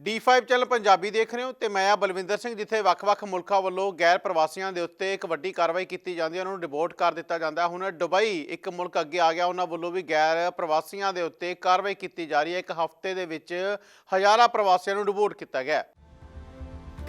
D5 channel Punjabi ਦੇਖ ਰਹੇ ਹੋ ਤੇ ਮੈਂ ਆ ਬਲਵਿੰਦਰ ਸਿੰਘ, ਜਿੱਥੇ ਵੱਖ-ਵੱਖ ਮੁਲਕਾਂ ਵੱਲੋਂ ਗੈਰ ਪ੍ਰਵਾਸੀਆਂ ਦੇ ਉੱਤੇ ਇੱਕ ਵੱਡੀ ਕਾਰਵਾਈ ਕੀਤੀ ਜਾਂਦੀ ਹੈ, ਉਹਨਾਂ ਨੂੰ ਡਿਪੋਰਟ ਕਰ ਦਿੱਤਾ ਜਾਂਦਾ ਹੁਣ ਦੁਬਈ ਇੱਕ ਮੁਲਕ ਅੱਗੇ ਆ ਗਿਆ, ਉਹਨਾਂ ਵੱਲੋਂ ਵੀ ਗੈਰ ਪ੍ਰਵਾਸੀਆਂ ਦੇ ਉੱਤੇ ਕਾਰਵਾਈ ਕੀਤੀ ਜਾ ਰਹੀ ਹੈ। ਇੱਕ ਹਫ਼ਤੇ ਦੇ ਵਿੱਚ ਹਜ਼ਾਰਾਂ ਪ੍ਰਵਾਸੀਆਂ ਨੂੰ ਡਿਪੋਰਟ ਕੀਤਾ ਗਿਆ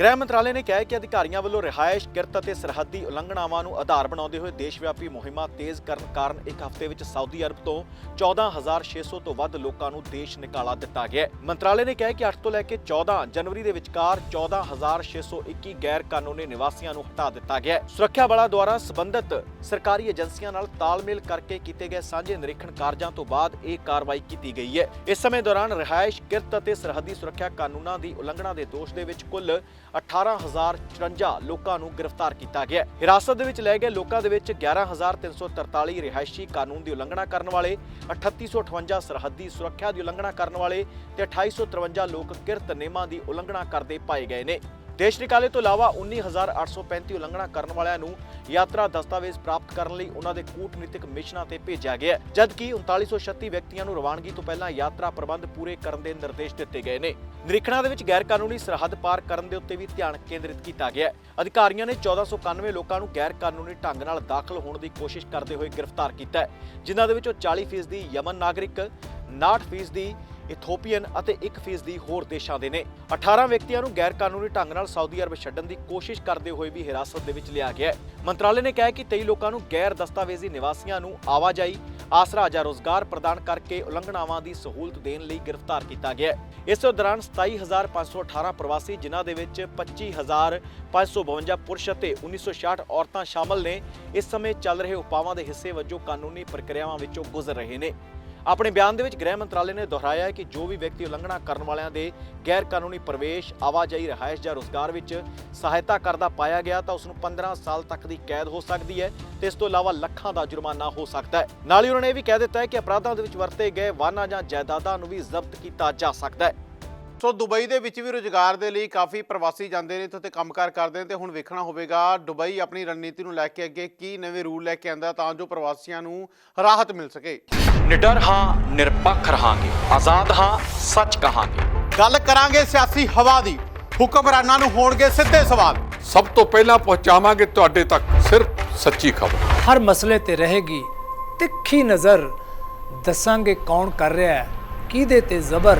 ਗ੍ਰਹਿ ਮੰਤਰਾਲੇ ਨੇ ਕਿਹਾ ਹੈ ਕਿ ਅਧਿਕਾਰੀਆਂ ਵੱਲੋਂ ਰਿਹਾਇਸ਼, ਕਿਰਤ ਅਤੇ ਸਰਹੱਦੀ ਉਲੰਘਣਾਵਾਂ ਨੂੰ ਆਧਾਰ ਬਣਾਉਂਦੇ ਹੋਏ ਦੇਸ਼ਵਿਆਪੀ ਮੁਹਿੰਮਾਂ ਤੇਜ਼ ਕਰਨ ਕਾਰਨ ਇੱਕ ਹਫ਼ਤੇ ਵਿੱਚ ਸਾਊਦੀ ਅਰਬ ਤੋਂ 14600 ਤੋਂ ਵੱਧ ਲੋਕਾਂ ਨੂੰ ਦੇਸ਼ ਨਿਕਾਲਾ ਦਿੱਤਾ ਗਿਆ ਹੈ। ਮੰਤਰਾਲੇ ਨੇ ਕਿਹਾ ਕਿ 8 ਤੋਂ ਲੈ ਕੇ 14 ਜਨਵਰੀ ਦੇ ਵਿਚਕਾਰ 14621 ਗੈਰ ਕਾਨੂੰਨੀ ਨਿਵਾਸੀਆਂ ਨੂੰ ਹਟਾ ਦਿੱਤਾ ਗਿਆ ਹੈ। ਸੁਰੱਖਿਆ ਬਲਾਂ ਦੁਆਰਾ ਸਬੰਧਤ ਸਰਕਾਰੀ ਏਜੰਸੀਆਂ ਨਾਲ ਤਾਲਮੇਲ ਕਰਕੇ ਕੀਤੇ ਗਏ ਸਾਂਝੇ ਨਿਰੀਖਣ ਕਾਰਜਾਂ ਤੋਂ ਬਾਅਦ ਇਹ ਕਾਰਵਾਈ ਕੀਤੀ ਗਈ ਹੈ। ਇਸ ਸਮੇਂ ਦੌਰਾਨ ਰਿਹਾਇਸ਼, ਕਿਰਤ ਅਤੇ ਸਰਹੱਦੀ ਸੁਰੱਖਿਆ ਕਾਨੂੰਨਾਂ ਦੀ ਉਲੰਘਣਾ ਦੇ ਦੋਸ਼ ਦੇ ਵਿੱਚ ਕੁੱਲ 18054 ਲੋਕਾਂ ਨੂੰ ਗ੍ਰਿਫਤਾਰ ਕੀਤਾ ਗਿਆ ਹੈ। ਹਿਰਾਸਤ ਦੇ ਵਿੱਚ ਲਏ ਗਏ ਲੋਕਾਂ ਦੇ ਵਿੱਚ 11343 ਰਿਹਾਇਸ਼ੀ ਕਾਨੂੰਨ ਦੀ ਉਲੰਘਣਾ ਕਰਨ ਵਾਲੇ 3858 ਸਰਹੱਦੀ ਸੁਰੱਖਿਆ ਦੀ ਉਲੰਘਣਾ ਕਰਨ ਵਾਲੇ ਤੇ 2853 ਲੋਕ ਕਿਰਤ ਨਿਯਮਾਂ ਦੀ ਉਲੰਘਣਾ ਕਰਦੇ ਪਾਏ ਗਏ ਨੇ ਦੇਸ਼ ਨਿਕਾਲੇ ਤੋਂ ਇਲਾਵਾ 19835 ਉਲੰਘਣਾ ਕਰਨ ਵਾਲਿਆਂ ਨੂੰ ਯਾਤਰਾ ਦਸਤਾਵੇਜ਼ ਪ੍ਰਾਪਤ ਕਰਨ ਲਈ ਉਹਨਾਂ ਦੇ ਕੂਟਨੀਤਿਕ ਮਿਸ਼ਨਾਂ ਤੇ ਭੇਜਿਆ ਗਿਆ ਹੈ, ਜਦਕਿ 3936 ਵਿਅਕਤੀਆਂ ਨੂੰ ਰਵਾਨਗੀ ਤੋਂ ਪਹਿਲਾਂ ਯਾਤਰਾ ਪ੍ਰਬੰਧ ਪੂਰੇ ਕਰਨ ਦੇ ਨਿਰਦੇਸ਼ ਦਿੱਤੇ ਗਏ ਨੇ। ਨਿਰੀਖਣਾਂ ਦੇ ਵਿੱਚ ਗੈਰ ਕਾਨੂੰਨੀ ਸਰਹੱਦ ਪਾਰ ਕਰਨ ਦੇ ਉੱਤੇ ਵੀ ਧਿਆਨ ਕੇਂਦਰਿਤ ਕੀਤਾ ਗਿਆ ਹੈ। ਅਧਿਕਾਰੀਆਂ ਨੇ 1491 ਲੋਕਾਂ ਨੂੰ ਗੈਰ ਕਾਨੂੰਨੀ ਢੰਗ ਨਾਲ ਦਾਖਲ ਹੋਣ ਦੀ ਕੋਸ਼ਿਸ਼ ਕਰਦੇ ਹੋਏ ਗ੍ਰਿਫਤਾਰ ਕੀਤਾ ਹੈ, ਜਿਨ੍ਹਾਂ ਦੇ ਵਿੱਚੋਂ 40% ਦੀ ਯਮਨ ਨਾਗਰਿਕ 69% ਇਥੋਪੀਅਨ ਅਤੇ 1% ਦੀ ਹੋਰ ਦੇਸ਼ਾਂ ਦੇ ਨੇ। 18 ਵਿਅਕਤੀਆਂ ਨੂੰ ਗੈਰ ਕਾਨੂੰਨੀ ਢੰਗ ਨਾਲ ਸਾਊਦੀ ਅਰਬ ਛੱਡਣ ਦੀ ਕੋਸ਼ਿਸ਼ ਕਰਦੇ ਹੋਏ ਵੀ ਹਿਰਾਸਤ ਦੇ ਵਿੱਚ ਲਿਆ ਗਿਆ ਹੈ। ਮੰਤਰਾਲੇ ਨੇ ਕਿਹਾ ਕਿ 23 ਲੋਕਾਂ ਨੂੰ ਗੈਰ ਦਸਤਾਵੇਜ਼ੀ ਨਿਵਾਸੀਆਂ ਨੂੰ ਆਵਾਜਾਈ, ਆਸਰਾ ਜਾਂ ਰੋਜ਼ਗਾਰ ਪ੍ਰਦਾਨ ਕਰਕੇ ਉਲੰਘਣਾਵਾਂ ਦੀ ਸਹੂਲਤ ਦੇਣ ਲਈ ਗ੍ਰਿਫਤਾਰ ਕੀਤਾ ਗਿਆ ਇਸ ਦੌਰਾਨ 27518 ਪ੍ਰਵਾਸੀ, ਜਿਨ੍ਹਾਂ ਦੇ ਵਿੱਚ 25552 ਪੁਰਸ਼ ਅਤੇ 1966 ਔਰਤਾਂ ਸ਼ਾਮਲ ਨੇ, ਇਸ ਸਮੇਂ ਚੱਲ ਰਹੇ ਉਪਾਵਾਂ ਦੇ ਹਿੱਸੇ ਵਜੋਂ ਕਾਨੂੰਨੀ ਪ੍ਰਕਿਰਿਆਵਾਂ ਵਿੱਚੋਂ ਗੁਜ਼ਰ ਰਹੇ ਨੇ। ਆਪਣੇ ਬਿਆਨ ਦੇ ਵਿੱਚ ਗ੍ਰਹਿ ਮੰਤਰਾਲੇ ਨੇ ਦੁਹਰਾਇਆ ਹੈ ਕਿ ਜੋ ਵੀ ਵਿਅਕਤੀ ਉਲੰਘਣਾ ਕਰਨ ਵਾਲਿਆਂ ਦੇ ਗੈਰ ਕਾਨੂੰਨੀ ਪ੍ਰਵੇਸ਼, ਆਵਾਜਾਈ, ਰਿਹਾਇਸ਼ ਜਾਂ ਰੋਜ਼ਗਾਰ ਵਿੱਚ ਸਹਾਇਤਾ ਕਰਦਾ ਪਾਇਆ ਗਿਆ, ਤਾਂ ਉਸ ਨੂੰ 15 ਸਾਲ ਤੱਕ ਦੀ ਕੈਦ ਹੋ ਸਕਦੀ ਹੈ ਤੇ ਇਸ ਤੋਂ ਇਲਾਵਾ ਲੱਖਾਂ ਦਾ ਜੁਰਮਾਨਾ ਹੋ ਸਕਦਾ ਹੈ। ਨਾਲ ਹੀ ਉਹਨਾਂ ਨੇ ਇਹ ਵੀ ਕਹਿ ਦਿੱਤਾ ਹੈ ਕਿ ਅਪਰਾਧਾਂ ਦੇ ਵਿੱਚ ਵਰਤੇ ਗਏ ਵਾਹਨਾਂ ਜਾਂ ਜਾਇਦਾਦਾਂ ਨੂੰ ਵੀ ਜ਼ਬਤ ਕੀਤਾ ਜਾ ਸਕਦਾ ਹੈ। ਸੋ ਦੁਬਈ ਦੇ ਵਿੱਚ ਵੀ ਰੁਜ਼ਗਾਰ ਦੇ ਲਈ ਕਾਫੀ ਪ੍ਰਵਾਸੀ ਜਾਂਦੇ ਨੇ ਇੱਥੇ ਤੇ ਕੰਮਕਾਰ ਕਰਦੇ ਨੇ ਤੇ ਹੁਣ ਵੇਖਣਾ ਹੋਵੇਗਾ ਦੁਬਈ ਆਪਣੀ ਰਣਨੀਤੀ ਨੂੰ ਲੈ ਕੇ ਅੱਗੇ ਕੀ ਨਵੇਂ ਰੂਲ ਲੈ ਕੇ ਆਂਦਾ ਤਾਂ ਜੋ ਪ੍ਰਵਾਸੀਆਂ ਨੂੰ ਰਾਹਤ ਮਿਲ ਸਕੇ। ਨਿਡਰ ਹਾਂ ਨਿਰਪੱਖ ਰਹਾਂਗੇ ਆਜ਼ਾਦ ਹਾਂ ਸੱਚ ਕਹਾਂਗੇ। ਗੱਲ ਕਰਾਂਗੇ ਸਿਆਸੀ ਹਵਾ ਦੀ ਹੁਕਮਰਾਨਾਂ ਨੂੰ ਹੋਣਗੇ ਸਿੱਧੇ ਸਵਾਲ। ਸਭ ਤੋਂ ਪਹਿਲਾਂ ਪਹੁੰਚਾਵਾਂਗੇ ਤੁਹਾਡੇ ਤੱਕ ਸਿਰਫ ਸੱਚੀ ਖਬਰ। ਹਰ ਮਸਲੇ ਤੇ ਰਹੇਗੀ ਤਿੱਖੀ ਨਜ਼ਰ। ਦੱਸਾਂਗੇ ਕੌਣ ਕਰ ਰਿਹਾ ਹੈ ਕਿਹਦੇ ਤੇ ਜ਼ਬਰ।